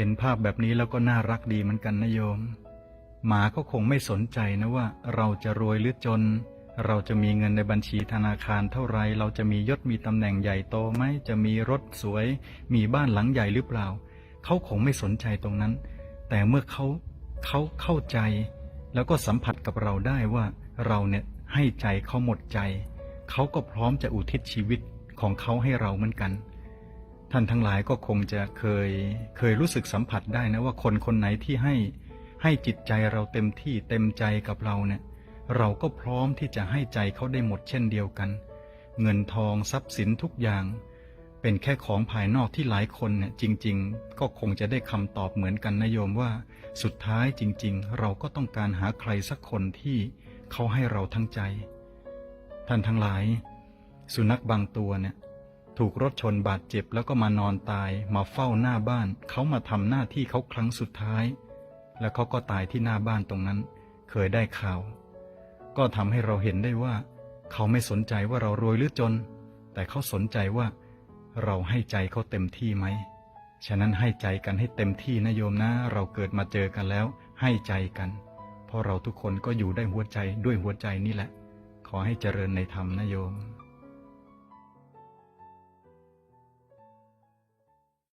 เห็นภาพแบบนี้แล้วก็น่ารักดีเหมือนกันนะโยม หมาก็คงไม่สนใจนะว่า เราจะรวยหรือจน เราจะมีเงินในบัญชีธนาคารเท่าไร เราจะมียศมีตำแหน่งใหญ่โตไหม จะมีรถสวย มีบ้านหลังใหญ่หรือเปล่า เขาคงไม่สนใจตรงนั้น แต่เมื่อเขาเขาเข้าใจ แล้วก็สัมผัสกับเราได้ว่า เราเนี่ยให้ใจเขาหมดใจ เขาก็พร้อมจะอุทิศชีวิตของเขาให้เราเหมือนกัน ท่านทั้งหลายก็คงจะเคยเคยรู้สึกสัมผัสได้นะว่าคนคนไหนที่ให้ให้จิตใจเราเต็มที่เต็มใจกับเราเนี่ยเราก็พร้อมที่จะให้ใจเขาได้หมดเช่นเดียวกัน เงินทองทรัพย์สินทุกอย่าง เป็นแค่ของภายนอกที่หลายคนเนี่ยจริง ๆ ก็คงจะได้คำตอบเหมือนกันนะโยมว่า สุดท้ายจริง ๆ เราก็ต้องการหาใครสักคนที่เขาให้เราทั้งใจ ท่านทั้งหลาย สุนัขบางตัวเนี่ย ถูกรถชนบาดเจ็บแล้วก็มานอนตายมาเฝ้าหน้าบ้าน เขามาทำหน้าที่เขาครั้งสุดท้าย แล้วเขาก็ตายที่หน้าบ้านตรงนั้น เคยได้ข่าว ก็ทำให้เราเห็นได้ว่า เขาไม่สนใจว่าเรารวยหรือจน แต่เขาสนใจว่า เราให้ใจเขาเต็มที่ไหมฉะนั้นให้ใจกันให้เต็มที่นะโยมนะ เราเกิดมาเจอกันแล้ว ให้ใจกันเพราะเราทุกคนก็อยู่ได้หัวใจด้วยหัวใจนี่แหละ ขอให้เจริญในธรรมนะโยม